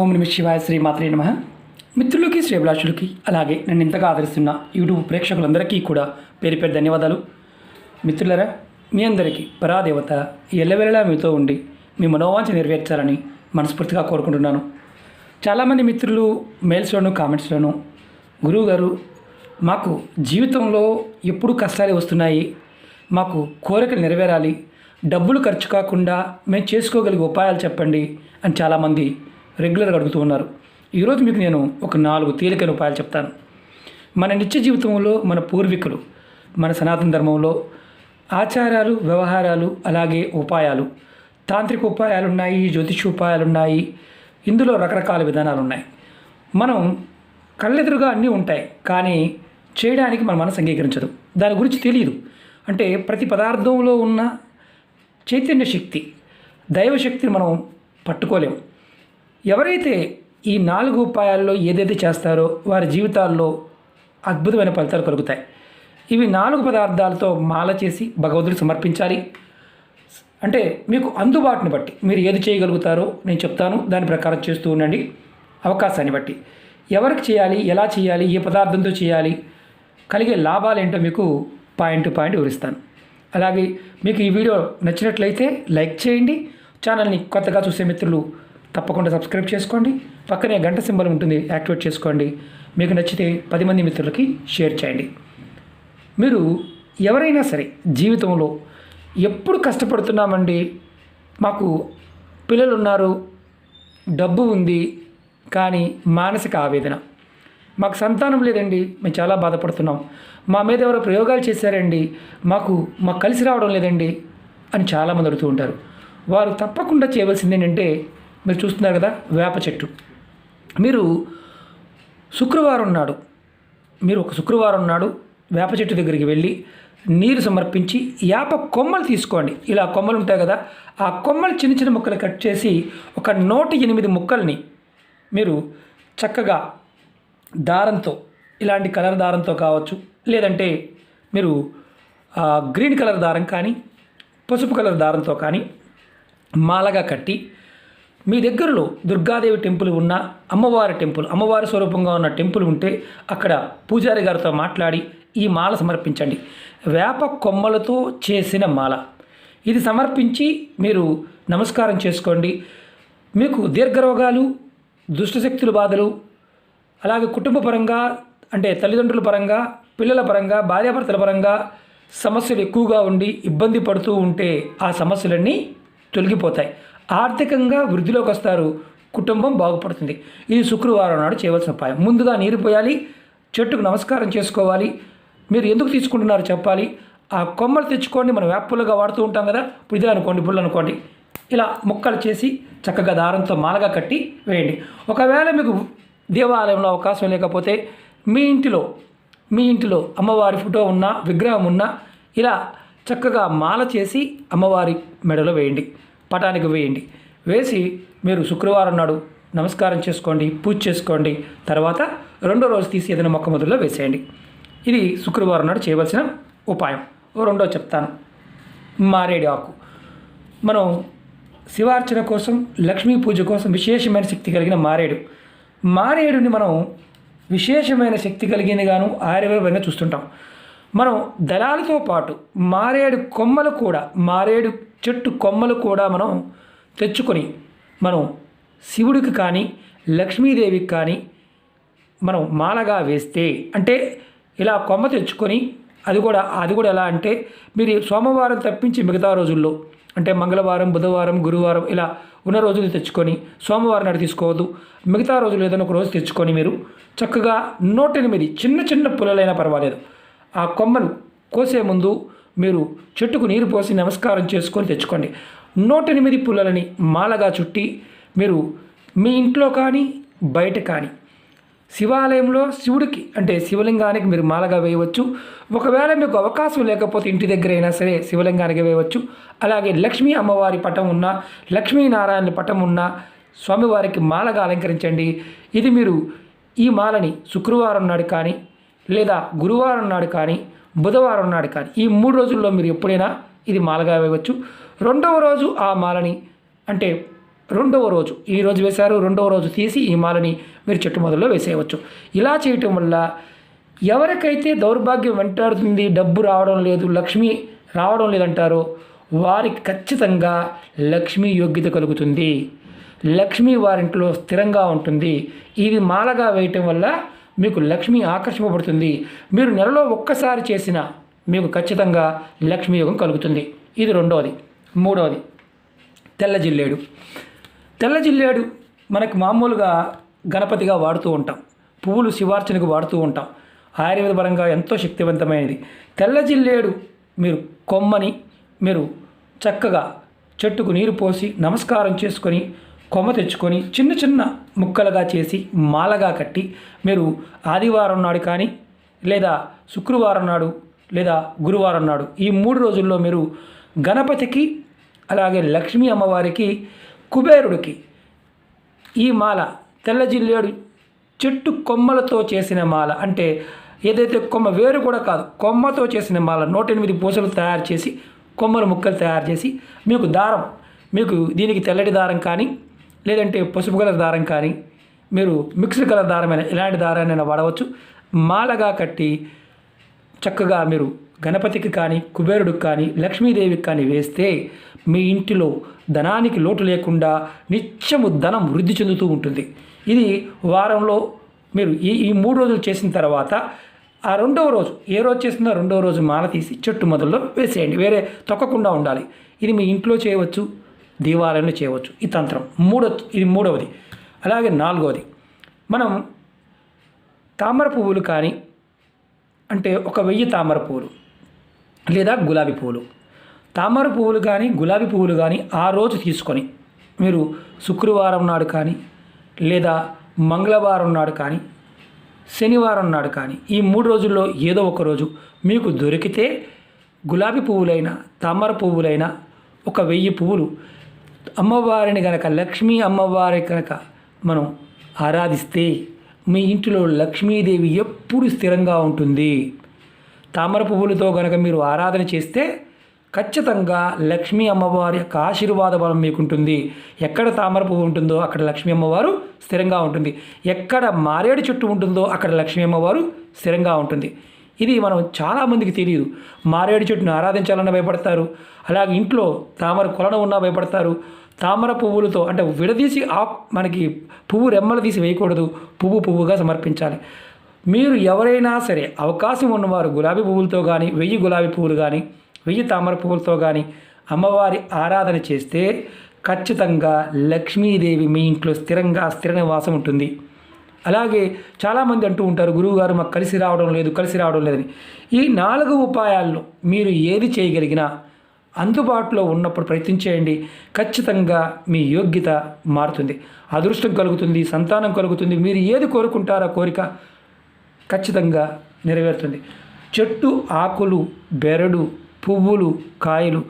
ఓం నమ శివాయ శ్రీ మాత్రే నమ. మిత్రులకి శ్రేభిలాషులకి అలాగే నన్ను ఇంతగా ఆదరిస్తున్న యూట్యూబ్ ప్రేక్షకులందరికీ కూడా పేరు పేరు ధన్యవాదాలు. మిత్రులరా మీ అందరికీ పరాదేవత ఎల్లవెల్లలా మీతో ఉండి మీ మనోవాంఛ నెరవేర్చాలని మనస్ఫూర్తిగా కోరుకుంటున్నాను. చాలామంది మిత్రులు మెయిల్స్లోను కామెంట్స్లోను గురువు గారు మాకు జీవితంలో ఎప్పుడు కష్టాలు వస్తున్నాయి మాకు కోరికలు నెరవేరాలి డబ్బులు ఖర్చు కాకుండా మేము చేసుకోగలిగే ఉపాయాలు చెప్పండి అని చాలామంది రెగ్యులర్గా అడుగుతూ ఉన్నారు. ఈరోజు మీకు నేను ఒక నాలుగు తేలికైన ఉపాయాలు చెప్తాను. మన నిత్య జీవితంలో మన పూర్వీకులు మన సనాతన ధర్మంలో ఆచారాలు వ్యవహారాలు అలాగే ఉపాయాలు తాంత్రిక ఉపాయాలు ఉన్నాయి జ్యోతిష ఉపాయాలు ఉన్నాయి ఇందులో రకరకాల విధానాలు ఉన్నాయి మనం కళ్ళెదురుగా అన్నీ ఉంటాయి కానీ చేయడానికి మన మనసు అంగీకరించదు. దాని గురించి తెలియదు. అంటే ప్రతి పదార్థంలో ఉన్న చైతన్య శక్తి దైవశక్తిని మనం పట్టుకోలేము. ఎవరైతే ఈ నాలుగు ఉపాయాల్లో ఏదైతే చేస్తారో వారి జీవితాల్లో అద్భుతమైన ఫలితాలు కలుగుతాయి. ఇవి నాలుగు పదార్థాలతో మాల చేసి భగవంతుడికి సమర్పించాలి. అంటే మీకు అందుబాటుని బట్టి మీరు ఏది చేయగలుగుతారో నేను చెప్తాను. దాని ప్రకారం చేస్తూ ఉండండి. అవకాశాన్ని బట్టి. ఎవరికి చేయాలి? ఎలా చేయాలి? ఏ పదార్థంతో చేయాలి? కలిగే లాభాలు ఏంటో మీకు పాయింట్ టు పాయింట్ వివరిస్తాను. అలాగే మీకు ఈ వీడియో నచ్చినట్లయితే లైక్ చేయండి. ఛానల్ని కొత్తగా చూసే మిత్రులు తప్పకుండా సబ్స్క్రైబ్ చేసుకోండి. పక్కనే గంట సింబల్ ఉంటుంది యాక్టివేట్ చేసుకోండి. మీకు నచ్చితే పది మంది మిత్రులకి షేర్ చేయండి. మీరు ఎవరైనా సరే జీవితంలో ఎప్పుడు కష్టపడుతున్నామండి? మాకు పిల్లలు ఉన్నారు డబ్బు ఉంది కానీ మానసిక ఆవేదన. మాకు సంతానం లేదండి మేము చాలా బాధపడుతున్నాం. మా మీద ఎవరో ప్రయోగాలు చేశారండి మాకు మాకు కలిసి రావడం లేదండి అని చాలామంది అడుగుతూ ఉంటారు. వారు తప్పకుండా చేయవలసింది ఏంటంటే మీరు చూస్తున్నారు కదా వేప చెట్టు. మీరు శుక్రవారం నాడు మీరు ఒక శుక్రవారం నాడు వేప చెట్టు దగ్గరికి వెళ్ళి నీరు సమర్పించి వేప కొమ్మలు తీసుకోండి. ఇలా కొమ్మలు ఉంటాయి కదా ఆ కొమ్మలు చిన్న చిన్న ముక్కలు కట్ చేసి ఒక నూట ఎనిమిది ముక్కల్ని మీరు చక్కగా దారంతో ఇలాంటి కలర్ దారంతో కావచ్చు లేదంటే మీరు గ్రీన్ కలర్ దారం కానీ పసుపు కలర్ దారంతో కానీ మాలగా కట్టి మీ దగ్గరలో దుర్గాదేవి టెంపుల్ ఉన్న అమ్మవారి టెంపుల్ అమ్మవారి స్వరూపంగా ఉన్న టెంపుల్ ఉంటే అక్కడ పూజారి గారితో మాట్లాడి ఈ మాల సమర్పించండి. వేప కొమ్మలతో చేసిన మాల. ఇది సమర్పించి మీరు నమస్కారం చేసుకోండి. మీకు దీర్ఘరోగాలు దుష్టశక్తుల బాధలు అలాగే కుటుంబ పరంగా అంటే తల్లిదండ్రుల పరంగా పిల్లల పరంగా భార్యాభర్తల పరంగా సమస్యలు ఎక్కువగా ఉండి ఇబ్బంది పడుతూ ఉంటే ఆ సమస్యలన్నీ తొలగిపోతాయి. ఆర్థికంగా వృద్ధిలోకి వస్తారు. కుటుంబం బాగుపడుతుంది. ఇది శుక్రవారం నాడు చేయవలసిన ఉపాయం. ముందుగా నీరు పోయాలి. చెట్టుకు నమస్కారం చేసుకోవాలి. మీరు ఎందుకు తీసుకుంటున్నారో చెప్పాలి. ఆ కొమ్మలు తెచ్చుకోండి. మనం వేపులుగా వాడుతూ ఉంటాం కదా. ఇప్పుడు ఇదే అనుకోండి పుల్లు అనుకోండి ఇలా ముక్కలు చేసి చక్కగా దారంతో మాలగా కట్టి వేయండి. ఒకవేళ మీకు దేవాలయంలో అవకాశం లేకపోతే మీ ఇంటిలో మీ ఇంటిలో అమ్మవారి ఫోటో ఉన్నా విగ్రహం ఉన్నా ఇలా చక్కగా మాల చేసి అమ్మవారి మెడలో వేయండి. పటానికి వేయండి. వేసి మీరు శుక్రవారం నాడు నమస్కారం చేసుకోండి పూజ చేసుకోండి. తర్వాత రెండో రోజు తీసి ఏదైనా మొక్క మొదల్లో వేసేయండి. ఇది శుక్రవారం నాడు చేయవలసిన ఉపాయం. ఓ రెండో చెప్తాను. మారేడు ఆకు. మనం శివార్చన కోసం లక్ష్మీ పూజ కోసం విశేషమైన శక్తి కలిగిన మారేడు. మారేడుని మనం విశేషమైన శక్తి కలిగిందిగాను ఆయుర్వేదంగా చూస్తుంటాం. మనం దళాలతో పాటు మారేడు కొమ్మలు కూడా మారేడు చెట్టు కొమ్మలు కూడా మనం తెచ్చుకొని మనం శివుడికి కానీ లక్ష్మీదేవికి కానీ మనం మాలగా వేస్తే అంటే ఇలా కొమ్మ తెచ్చుకొని అది కూడా అది కూడా ఎలా అంటే మీరు సోమవారం తప్పించి మిగతా రోజుల్లో అంటే మంగళవారం బుధవారం గురువారం ఇలా ఉన్న రోజులు తెచ్చుకొని సోమవారం నాడు తీసుకోవద్దు. మిగతా రోజులు ఏదైనా ఒక రోజు తెచ్చుకొని మీరు చక్కగా నూట ఎనిమిది చిన్న చిన్న పుల్లలైనా పర్వాలేదు. ఆ కొమ్మను కోసే ముందు మీరు చెట్టుకు నీరు పోసి నమస్కారం చేసుకొని తెచ్చుకోండి. నూట ఎనిమిది పుల్లలని మాలగా చుట్టి మీరు మీ ఇంట్లో కానీ బయట కానీ శివాలయంలో శివుడికి అంటే శివలింగానికి మీరు మాలగా వేయవచ్చు. ఒకవేళ మీకు అవకాశం లేకపోతే ఇంటి దగ్గర అయినా సరే శివలింగానికి వేయవచ్చు. అలాగే లక్ష్మీ అమ్మవారి పటం ఉన్న లక్ష్మీనారాయణ పటం ఉన్న స్వామివారికి మాలగా అలంకరించండి. ఇది మీరు ఈ మాలని శుక్రవారం నాడు కానీ లేదా గురువారం నాడు కానీ బుధవారం నాడు కానీ ఈ మూడు రోజుల్లో మీరు ఎప్పుడైనా ఇది మాలగా వేయవచ్చు. రెండవ రోజు ఆ మాలని అంటే రెండవ రోజు ఈ రోజు వేశారు రెండవ రోజు తీసి ఈ మాలని మీరు చెట్టు మొదల్లో వేసేయవచ్చు. ఇలా చేయటం వల్ల ఎవరికైతే దౌర్భాగ్యం వెంటాడుతుంది డబ్బు రావడం లేదు లక్ష్మి రావడం లేదంటారో వారికి ఖచ్చితంగా లక్ష్మీ యోగ్యత కలుగుతుంది. లక్ష్మి వారింట్లో స్థిరంగా ఉంటుంది. ఇది మాలగా వేయటం వల్ల మీకు లక్ష్మి ఆకర్షింపబడుతుంది. మీరు నెలలో ఒక్కసారి చేసిన మీకు ఖచ్చితంగా లక్ష్మీ యోగం కలుగుతుంది. ఇది రెండవది మూడవది తెల్ల జిల్లేడు. తెల్ల జిల్లేడు మనకు మామూలుగా గణపతిగా వాడుతూ ఉంటాం. పువ్వులు శివార్చనకు వాడుతూ ఉంటాం. ఆయుర్వేద పరంగా ఎంతో శక్తివంతమైనది. తెల్ల జిల్లేడు మీరు కొమ్మని మీరు చక్కగా చెట్టుకు నీరు పోసి నమస్కారం చేసుకొని కొమ్మ తెచ్చుకొని చిన్న చిన్న ముక్కలుగా చేసి మాలగా కట్టి మీరు ఆదివారం నాడు కానీ లేదా శుక్రవారం నాడు లేదా గురువారం నాడు ఈ మూడు రోజుల్లో మీరు గణపతికి అలాగే లక్ష్మీ అమ్మవారికి కుబేరుడికి ఈ మాల తెల్ల జిల్లేడు చెట్టు కొమ్మలతో చేసిన మాల అంటే ఏదైతే కొమ్మ వేరు కూడా కాదు కొమ్మతో చేసిన మాల నూట ఎనిమిది పూసలు తయారు చేసి కొమ్మల ముక్కలు తయారు చేసి మీకు దారం మీకు దీనికి తెల్లటి దారం కానీ లేదంటే పసుపు కలర్ దారం కానీ మీరు మిక్స్డ్ కలర్ దారమైన ఇలాంటి దారాన్ని వాడవచ్చు. మాలగా కట్టి చక్కగా మీరు గణపతికి కానీ కుబేరుడికి కానీ లక్ష్మీదేవికి కానీ వేస్తే మీ ఇంటిలో ధనానికి లోటు లేకుండా నిత్యము ధనం వృద్ధి చెందుతూ ఉంటుంది. ఇది వారంలో మీరు ఈ ఈ మూడు రోజులు చేసిన తర్వాత ఆ రెండవ రోజు ఏ రోజు చేసిందో రెండవ రోజు మాల తీసి చెట్టు మొదల్లో వేసేయండి. వేరే తొక్కకుండా ఉండాలి. ఇది మీ ఇంట్లో చేయవచ్చు. దేవాలయంలో చేయవచ్చు. ఈ తంత్రం. మూడో ఇది మూడవది. అలాగే నాలుగవది. మనం తామర పువ్వులు కానీ అంటే ఒక వెయ్యి తామర పువ్వులు లేదా గులాబీ పువ్వులు. తామర పువ్వులు కానీ గులాబీ పువ్వులు కానీ ఆ రోజు తీసుకొని మీరు శుక్రవారం నాడు కానీ లేదా మంగళవారం నాడు కానీ శనివారం నాడు కానీ ఈ మూడు రోజుల్లో ఏదో ఒక రోజు మీకు దొరికితే గులాబీ పువ్వులైనా తామర పువ్వులైనా ఒక వెయ్యి పువ్వులు అమ్మవారిని గనక లక్ష్మీ అమ్మవారి కనుక మనం ఆరాధిస్తే మీ ఇంటిలో లక్ష్మీదేవి ఎప్పుడు స్థిరంగా ఉంటుంది. తామర పువ్వులతో గనక మీరు ఆరాధన చేస్తే ఖచ్చితంగా లక్ష్మీ అమ్మవారి యొక్క ఆశీర్వాద బలం మీకుంటుంది. ఎక్కడ తామర పువ్వు ఉంటుందో అక్కడ లక్ష్మీ అమ్మవారు స్థిరంగా ఉంటుంది. ఎక్కడ మారేడు చెట్టు ఉంటుందో అక్కడ లక్ష్మీ అమ్మవారు స్థిరంగా ఉంటుంది. ఇది మనం చాలామందికి తెలియదు. మారేడు చెట్టును ఆరాధించాలన్నా భయపడతారు. అలాగే ఇంట్లో తామర కొలను ఉన్నా భయపడతారు. తామర పువ్వులతో అంటే విడదీసి ఆ మనకి పువ్వు రెమ్మలు తీసి వేయకూడదు. పువ్వు పువ్వుగా సమర్పించాలి. మీరు ఎవరైనా సరే అవకాశం ఉన్నవారు గులాబీ పువ్వులతో కానీ వెయ్యి గులాబీ పువ్వులు కానీ వెయ్యి తామర పువ్వులతో కానీ అమ్మవారి ఆరాధన చేస్తే ఖచ్చితంగా లక్ష్మీదేవి మీ ఇంట్లో స్థిరంగా స్థిర నివాసం ఉంటుంది. అలాగే చాలామంది అంటూ ఉంటారు గురువుగారు మాకు కలిసి రావడం లేదు కలిసి రావడం లేదని. ఈ నాలుగు ఉపాయాల్లో మీరు ఏది చేయగలిగినా అందుబాటులో ఉన్నప్పుడు ప్రయత్నించేయండి. ఖచ్చితంగా మీ యోగ్యత మారుతుంది. అదృష్టం కలుగుతుంది సంతానం కలుగుతుంది. మీరు ఏది కోరుకుంటారో కోరిక ఖచ్చితంగా నెరవేరుతుంది. చెట్టు ఆకులు బెరడు పువ్వులు కాయలు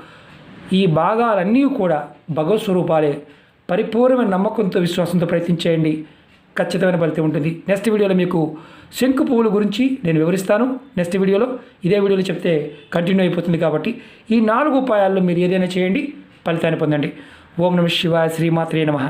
ఈ భాగాలన్నీ కూడా భగవత్ స్వరూపాలే. పరిపూర్ణమైన నమ్మకంతో విశ్వాసంతో ప్రయత్నించేయండి. ఖచ్చితమైన ఫలితం ఉంటుంది. నెక్స్ట్ వీడియోలో మీకు శంకు పువ్వుల గురించి నేను వివరిస్తాను. నెక్స్ట్ వీడియోలో ఇదే వీడియోలో చెప్తే కంటిన్యూ అయిపోతుంది కాబట్టి ఈ నాలుగు ఉపాయాల్లో మీరు ఏదైనా చేయండి ఫలితాన్ని పొందండి. ఓం నమ శివాయ శ్రీమాత్రే నమః.